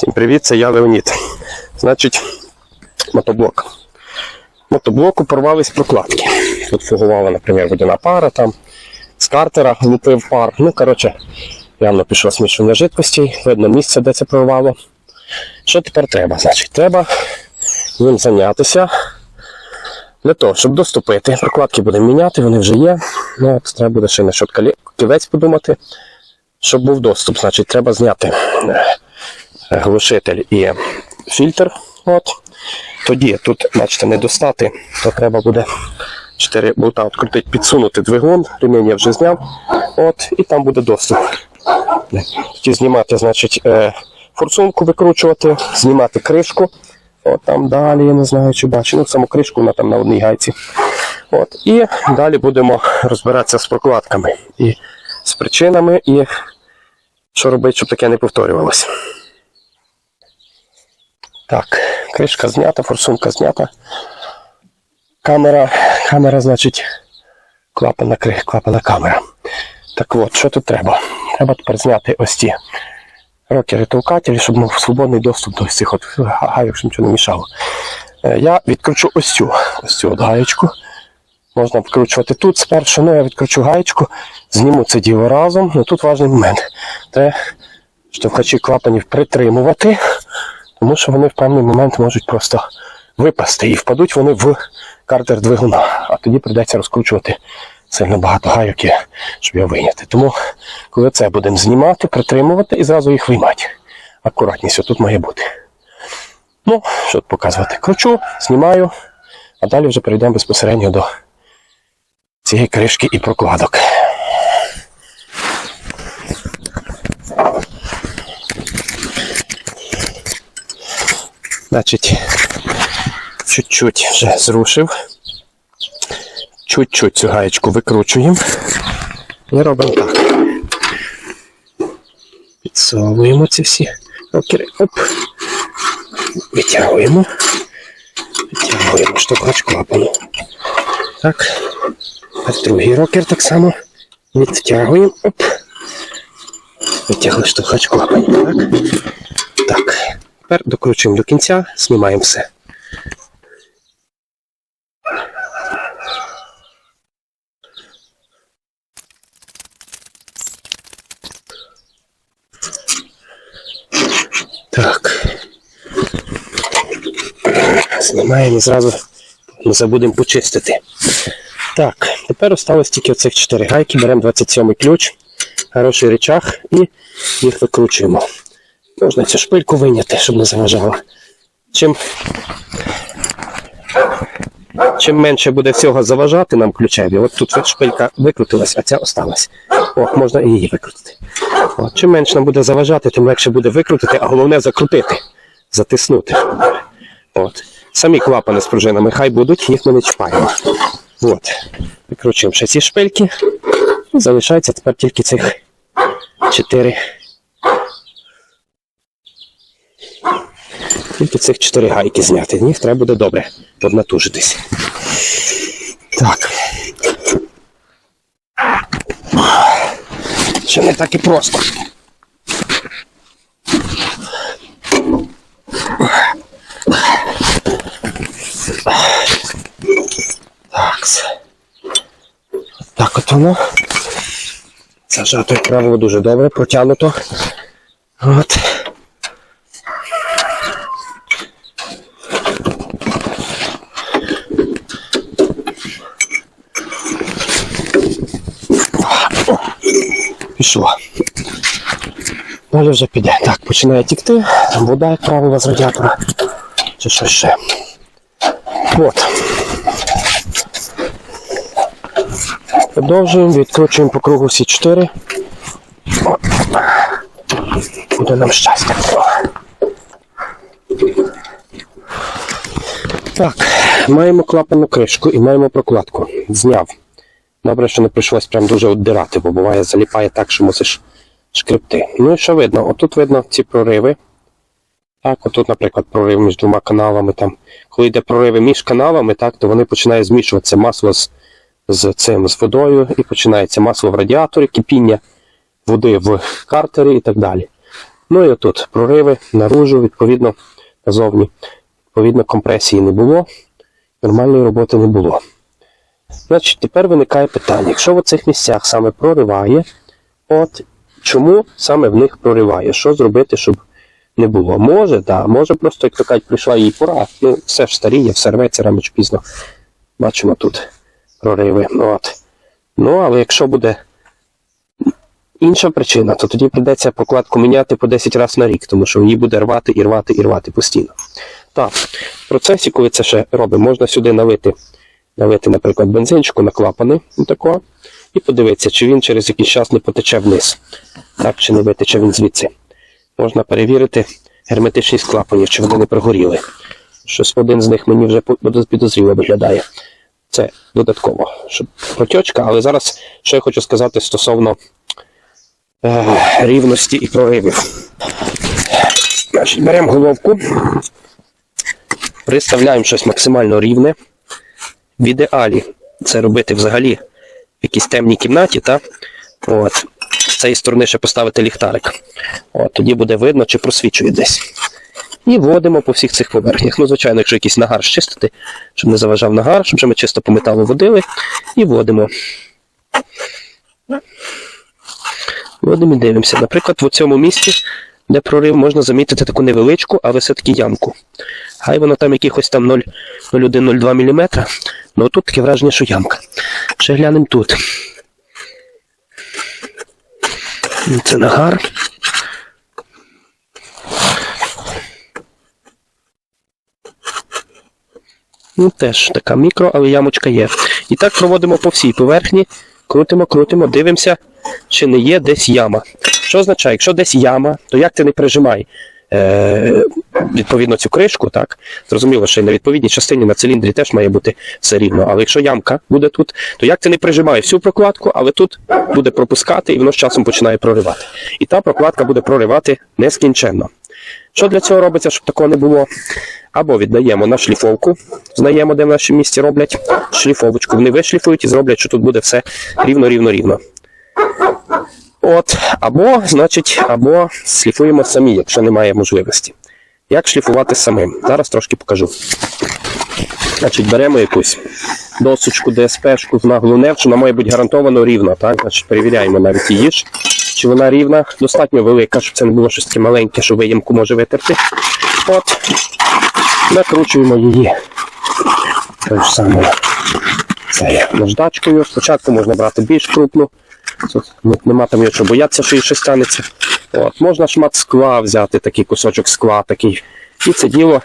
Всім привіт, це я Леонід. Значить, мотоблок. Мотоблоку порвались прокладки. Тут фугувала, наприклад, водяна пара, там з картера влупив пар. Ну, коротше, явно пішло смішування жидкостей, видно місце, де це прорвало. Що тепер треба? Значить, треба їм зайнятися. Для того, щоб доступити, прокладки будемо міняти, вони вже є. Ну, от треба буде ще на щот кілець подумати. Щоб був доступ, значить, треба зняти глушитель і фільтр. От. Тоді тут, бачите, не достати, то треба буде 4 болта відкрутити, підсунути двигун, ремінь я вже зняв. От, і там буде доступ. Тоді знімати, значить, е, форсунку викручувати, знімати кришку. От там далі, я не знаю, чи бачу. Ну, саму кришку вона там на одній гайці. От. І далі будемо розбиратися з прокладками і з причинами, і що робити, щоб таке не повторювалося. Так, кришка знята, форсунка знята. Камера, камера, значить, клапана, клапана камера. Так от, що тут треба? Треба тепер зняти ось ці рокери толкателі, щоб мав свободний доступ до цих от гайок, щоб нічого не мішало. Е, Я відкручу ось цю, ось цю от гаєчку. Можна вкручувати тут спершу, ну я відкручу гаєчку, зніму це діло разом. Ну тут важливий момент. Треба штовхачі клапанів притримувати, тому що вони в певний момент можуть просто випасти і впадуть вони в картер двигуна. А тоді прийдеться розкручувати сильно багато гайок, щоб його вийняти. Тому, коли це будемо знімати, притримувати і зразу їх виймати. Акуратність тут має бути. Ну, що тут показувати? Кручу, знімаю, а далі вже перейдемо безпосередньо до цієї кришки і прокладок. Значить, чуть-чуть вже зрушив. Чуть-чуть цю гаєчку викручуємо. І робимо так. Підсовуємо ці всі рокери. Оп. Витягуємо. Витягуємо штовхач клапану. Так. Тепер другий рокер так само. Відтягуємо. Оп. Витягли штовхач клапану. Так. Так. Тепер докручуємо до кінця, знімаємо все. Так. Знімаємо і зразу не забудемо почистити. Так, тепер осталось тільки оцих 4 гайки. Беремо 27 ключ, хороший речах і їх викручуємо. Можна цю шпильку вийняти, щоб не заважало. Чим, чим менше буде всього заважати нам ключеві, от тут шпилька викрутилась, а ця осталась. О, можна і її викрутити. От, чим менше нам буде заважати, тим легше буде викрутити, а головне закрутити, затиснути. От. Самі клапани з пружинами хай будуть, їх ми не чіпаємо. От. Викручуємо ще ці шпильки. Залишається тепер тільки цих чотири. Тільки цих чотири гайки зняти. Них треба буде добре поднатужитись. Так. Ще не так і просто. Так. Так от воно. Зажато правило дуже добре, протягнуто. От. О, Пішло. Далі вже піде. Так, починає тікти. Вода, як правило, з радіатора. Чи що ще. От. Продовжуємо, відкручуємо по кругу всі чотири. О. Буде нам щастя. Так, маємо клапану кришку і маємо прокладку. Зняв. Добре, що не прийшлось прям дуже оддирати, бо буває заліпає так, що мусиш шкребти. Ну і що видно? Отут видно ці прориви. Так, отут, наприклад, прорив між двома каналами. Там. Коли йде прориви між каналами, так, то вони починають змішуватися масло з, з цим з водою, і починається масло в радіаторі, кипіння води в картері і так далі. Ну і отут прориви наружу, відповідно, назовні. Відповідно, компресії не було, нормальної роботи не було. Значить, тепер виникає питання: якщо в цих місцях саме прориває, от чому саме в них прориває? Що зробити, щоб не було? Може, да, може просто, як то кажуть, прийшла її пора. Ну, все ж старіє, все рветься рано чи пізно. Бачимо тут прориви. От. Ну, але якщо буде інша причина, то тоді прийдеться прокладку міняти по 10 разів на рік, тому що її буде рвати і рвати і рвати постійно. Так, в процесі, коли це ще робимо, можна сюди налити, налити, наприклад, бензинчику на клапани, отакого, і подивитися, чи він через якийсь час не потече вниз, так, чи не витече він звідси. Можна перевірити герметичність клапанів, чи вони не прогоріли. Щось один з них мені вже підозріло виглядає. Це додатково, щоб протічка, але зараз що я хочу сказати стосовно е, рівності і проривів. Беремо головку, приставляємо щось максимально рівне. В ідеалі це робити взагалі якійсь темній кімнаті, та? От. З цієї сторони ще поставити ліхтарик. От, тоді буде видно, чи просвічує десь. І вводимо по всіх цих поверхнях. Ну, звичайно, якщо якийсь нагар щистити, щоб не заважав нагар, щоб ми чисто по металу водили. І вводимо. Вводимо і дивимося. Наприклад, в цьому місці, де прорив, можна замітити таку невеличку, але все-таки ямку. Хай вона там якихось там 0,1-0,2 мм. Ну тут таке враження, що ямка. Ще глянемо тут. Це нагар. Ну, теж така мікро, але ямочка є. І так проводимо по всій поверхні. Крутимо, крутимо, дивимося, чи не є десь яма. Що означає, якщо десь яма, то як ти не прижимай е, відповідно цю кришку, так? Зрозуміло, що і на відповідній частині на циліндрі теж має бути все рівно. Але якщо ямка буде тут, то як ти не прижимай всю прокладку, але тут буде пропускати і воно з часом починає проривати. І та прокладка буде проривати нескінченно. Що для цього робиться, щоб такого не було? Або віддаємо на шліфовку, знаємо, де в нашому місці роблять шліфовочку. Вони вишліфують і зроблять, що тут буде все рівно, рівно, рівно. От, або, значить, або шліфуємо самі, якщо немає можливості. Як шліфувати самим? Зараз трошки покажу. Значить, беремо якусь досочку, ДСПшку з наглу нефть, вона має бути гарантовано рівна. Так? Значить, перевіряємо навіть її ж, чи вона рівна, достатньо велика, щоб це не було щось таке маленьке, що виємку може витерти. От, накручуємо її. Тою ж самою це наждачкою. Спочатку можна брати більш крупну. Тут нема там нічого боятися, що їй щось станеться. От, можна шмат скла взяти, такий кусочок скла такий. І це діло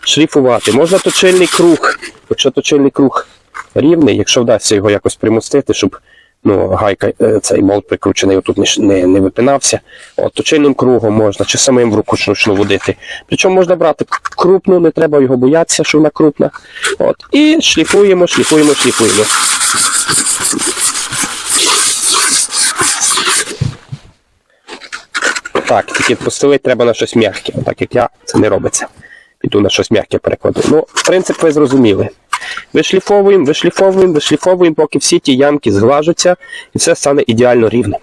шліфувати. Можна точильний круг. Якщо точильний круг рівний, якщо вдасться його якось примустити, щоб ну, гайка, е, цей молот прикручений отут не, не, випинався. От, точильним кругом можна, чи самим в руку ручну водити. Причому можна брати крупну, не треба його боятися, що вона крупна. От, і шліфуємо, шліфуємо, шліфуємо. Так, тільки постелити треба на щось м'яке. Так як я, це не робиться. Піду на щось м'яке перекладу. Ну, принцип ви зрозуміли. Вишліфовуємо, вишліфовуємо, вишліфовуємо, поки всі ті ямки зглажуться і все стане ідеально рівним.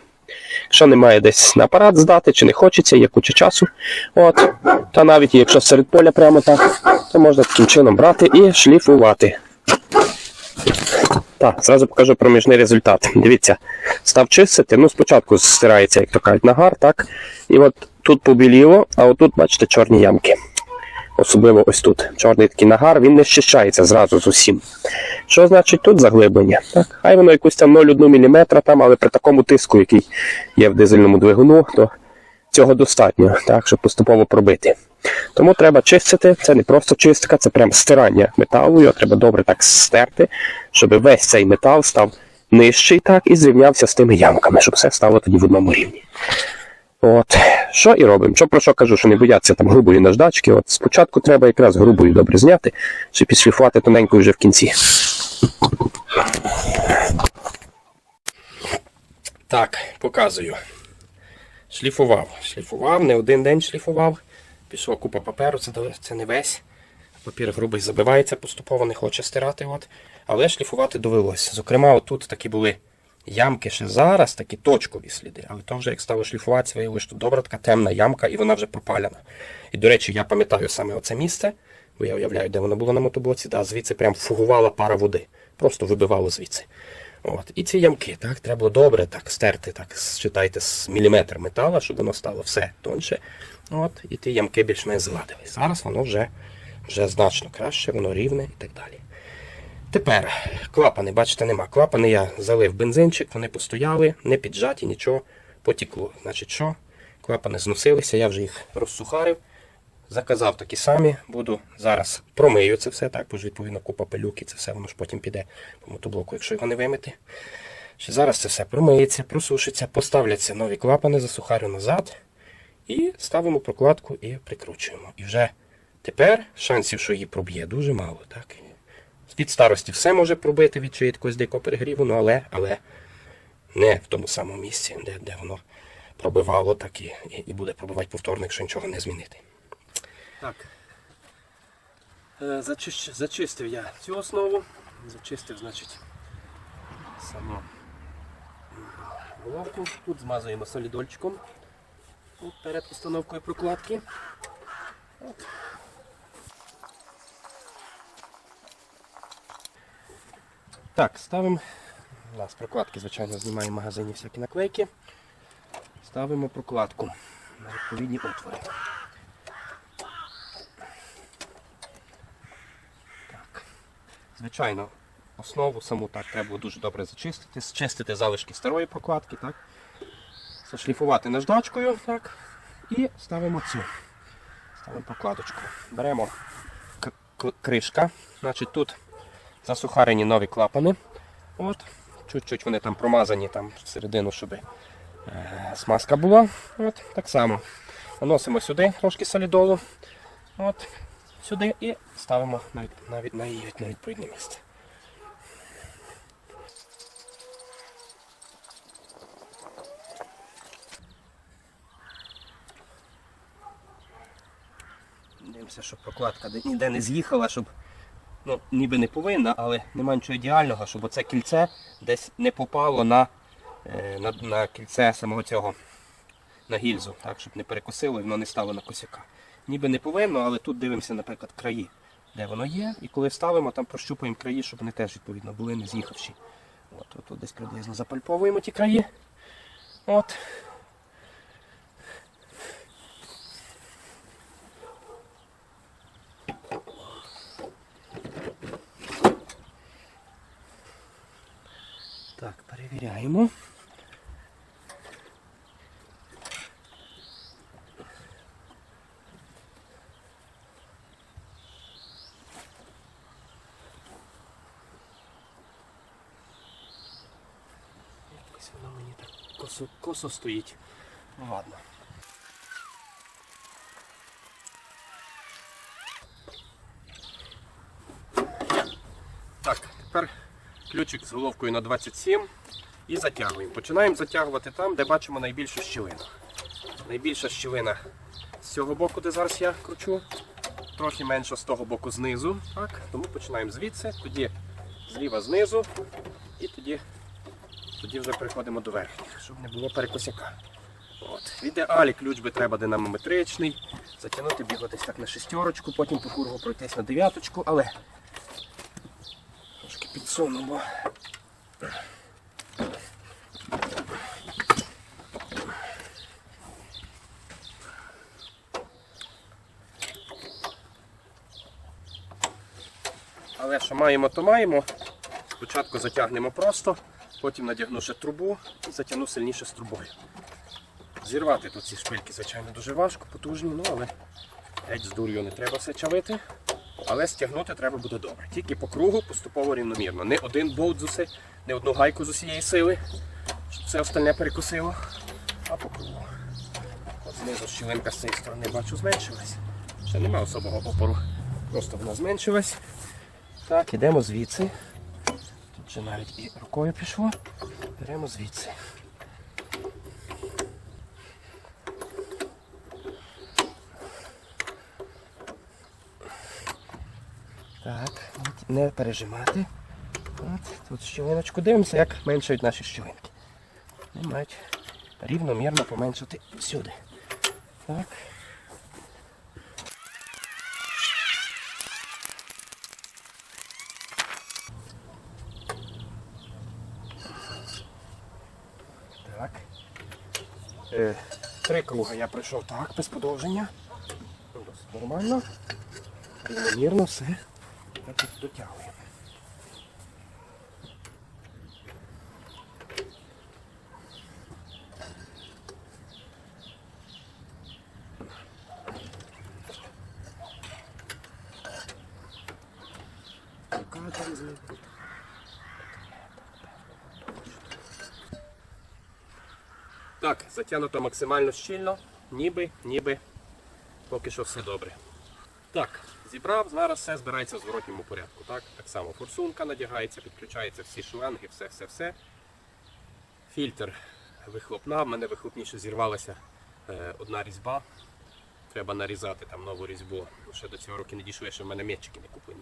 Якщо немає десь на апарат здати, чи не хочеться, є куча часу. От, та навіть якщо серед поля прямо так, то можна таким чином брати і шліфувати. Так, зразу покажу проміжний результат. Дивіться, став чистити, ну спочатку стирається, як то кажуть, нагар, так? І от тут побіліло, а отут, бачите, чорні ямки. Особливо ось тут. Чорний такий нагар, він не щищається зразу з усім. Що значить тут заглиблення? Так, хай воно якусь там 0,1 мм, там, але при такому тиску, який є в дизельному двигуну, то цього достатньо, так, щоб поступово пробити. Тому треба чистити, це не просто чистка, це прям стирання металу, його треба добре так стерти, щоб весь цей метал став нижчий так, і зрівнявся з тими ямками, щоб все стало тоді в одному рівні. От, що і робимо? Що про що кажу, що не бояться там грубої наждачки. От спочатку треба якраз грубою добре зняти, щоб підшліфувати тоненькою вже в кінці. Так, показую. Шліфував. Шліфував, не один день шліфував. Пішла купа паперу, це, це не весь. Папір грубий забивається поступово, не хоче стирати. От. Але шліфувати довелося. Зокрема, отут такі були ямки ще зараз такі точкові сліди, але то вже як стало шліфуватися, виявилося, що добра така темна ямка, і вона вже пропалена. І, до речі, я пам'ятаю саме оце місце, бо я уявляю, де воно було на мотоблоці, да, звідси прям фугувала пара води, просто вибивало звідси. От. І ці ямки, так, треба було добре так стерти, так, считайте, з міліметр метала, щоб воно стало все тонше. От, і ті ямки більш-менш згладились. Зараз воно вже, вже значно краще, воно рівне і так далі. Тепер клапани, бачите, нема. Клапани я залив бензинчик, вони постояли, не піджаті, нічого, потекло. Значить, що? Клапани зносилися, я вже їх розсухарив. Заказав такі самі, буду зараз промию це все, так, бо ж відповідно купа пилюки, це все воно ж потім піде по мотоблоку, якщо його не вимити. Ще зараз це все промиється, просушиться, поставляться нові клапани, засухарю назад. І ставимо прокладку і прикручуємо. І вже тепер шансів, що її проб'є, дуже мало. Так? Від старості все може пробити від якогось дикого перегріву, ну але, але не в тому самому місці, де, де воно пробивало, так і, і буде пробивати повторно, якщо нічого не змінити. Так. Е, Зачищ... Зачистив я цю основу. Зачистив, значить, саму головку. Тут змазуємо солідольчиком перед установкою прокладки. От. Так, ставимо. У нас прокладки, звичайно, знімаємо в магазині всякі наклейки. Ставимо прокладку на відповідні отвори. Звичайно, основу саму так треба дуже добре зачистити, зчистити залишки старої прокладки, так? зашліфувати наждачкою, так? І ставимо цю. Ставимо прокладочку. Беремо кришка. Значить, тут засухарені нові клапани. От. Чуть-чуть вони там промазані там всередину, щоб е, смазка була. От, так само. Наносимо сюди трошки солідолу. От, сюди і ставимо на, від- на, на відповідне місце. Дивимося, щоб прокладка ніде не з'їхала, щоб ну, ніби не повинна, але немає нічого ідеального, щоб оце кільце десь не попало на, е, на, на кільце самого цього на гільзу, так, щоб не перекосило і воно не стало на косяка. Ніби не повинно, але тут дивимося, наприклад, краї, де воно є. І коли ставимо, там прощупуємо краї, щоб вони теж відповідно були не з'їхавші. От, от, от десь приблизно запальповуємо ті краї. От. Так, перевіряємо. Якось воно мені так косо, косо стоїть. Ну ладно. Так, тепер ключик з головкою на 27 і затягуємо. Починаємо затягувати там, де бачимо найбільшу щілину. Найбільша щілина з цього боку, де зараз я кручу, трохи менша з того боку знизу. Так? Тому починаємо звідси, тоді зліва знизу і тоді, тоді вже переходимо до верхніх, щоб не було перекосяка. От. В ідеалі ключ би треба динамометричний, затягнути біго десь так на шестерочку, потім по кругу пройтись на дев'яточку, але трошки підсунемо. Але що маємо, то маємо. Спочатку затягнемо просто, потім надягну ще трубу і затягну сильніше з трубою. Зірвати тут ці шпильки, звичайно, дуже важко, потужні, ну але геть з дур'ю не треба все чавити. Але стягнути треба буде добре. Тільки по кругу поступово рівномірно. Не один болт з усе, не одну гайку з усієї сили, щоб все остальне перекусило, а по кругу. От знизу щілинка з цієї сторони бачу зменшилась. Ще немає особого опору. Просто вона зменшилась. Так, ідемо звідси. Вже навіть і рукою пішло. Беремо звідси. Так, не пережимати. От, тут щілиночку дивимося, як меншають наші щілинки. Вони мають рівномірно поменшити всюди. Так. Е, три круги я пройшов так, без подовження. Нормально. Рівномірно все. От дотягуємо. Затягнуто максимально щільно, ніби, ніби поки що все добре. Так, зібрав, зараз все збирається в зворотньому порядку. Так, так само форсунка надягається, підключаються всі шланги, все, все, все. Фільтр вихлопна, в мене вихлопніше зірвалася е, одна різьба. Треба нарізати там нову різьбу. Ще до цього року не дійшли, що в мене метчики не куплені.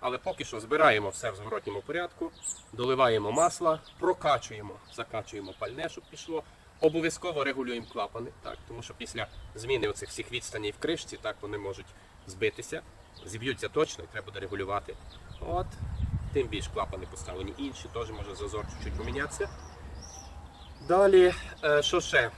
Але поки що збираємо все в зворотньому порядку, доливаємо масло, прокачуємо, закачуємо пальне, щоб пішло. Обов'язково регулюємо клапани, так, тому що після зміни оцих всіх відстаней в кришці так, вони можуть збитися, зіб'ються точно і треба буде регулювати. От. Тим більш клапани поставлені інші, теж може зазор чуть-чуть помінятися. Далі, е, що ще?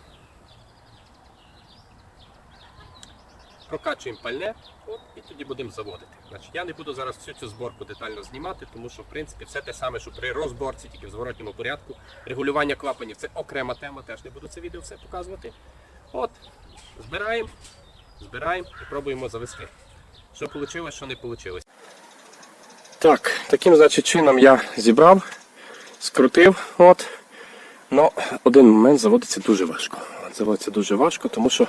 Прокачуємо пальне от, і тоді будемо заводити. Значить, я не буду зараз всю цю зборку детально знімати, тому що в принципі все те саме, що при розборці, тільки в зворотньому порядку. Регулювання клапанів це окрема тема, теж не буду це відео все показувати. От, збираємо, збираємо і пробуємо завести. Що вийшло, що не вийшло. Так, таким значить, чином я зібрав, скрутив. От. Ну, один момент заводиться дуже важко. Заводиться дуже важко, тому що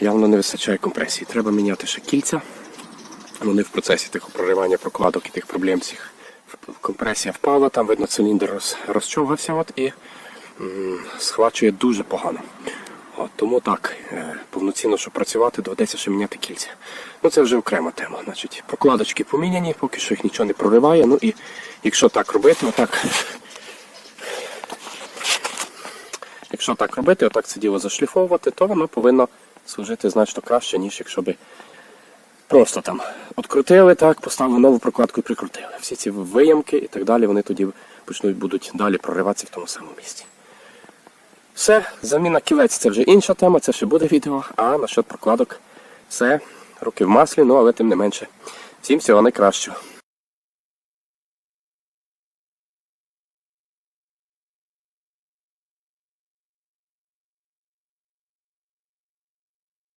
явно не вистачає компресії. Треба міняти ще кільця. Вони в процесі тих проривання прокладок і тих проблем цих. Компресія впала, там видно циліндр роз, розчовгався от, і м, схвачує дуже погано. От, тому так, е, повноцінно, щоб працювати, доведеться ще міняти кільця. Ну це вже окрема тема. Значить, прокладочки поміняні, поки що їх нічого не прориває. Ну і якщо так робити, отак Якщо так робити, отак це діло зашліфовувати, то воно повинно служити значно краще, ніж якщо би просто там открутили, так, поставили нову прокладку і прикрутили. Всі ці виямки і так далі, вони тоді почнуть будуть далі прориватися в тому самому місці. Все, заміна кілець це вже інша тема, це ще буде відео. А насчет прокладок все, руки в маслі, ну але тим не менше. Всім всього найкращого.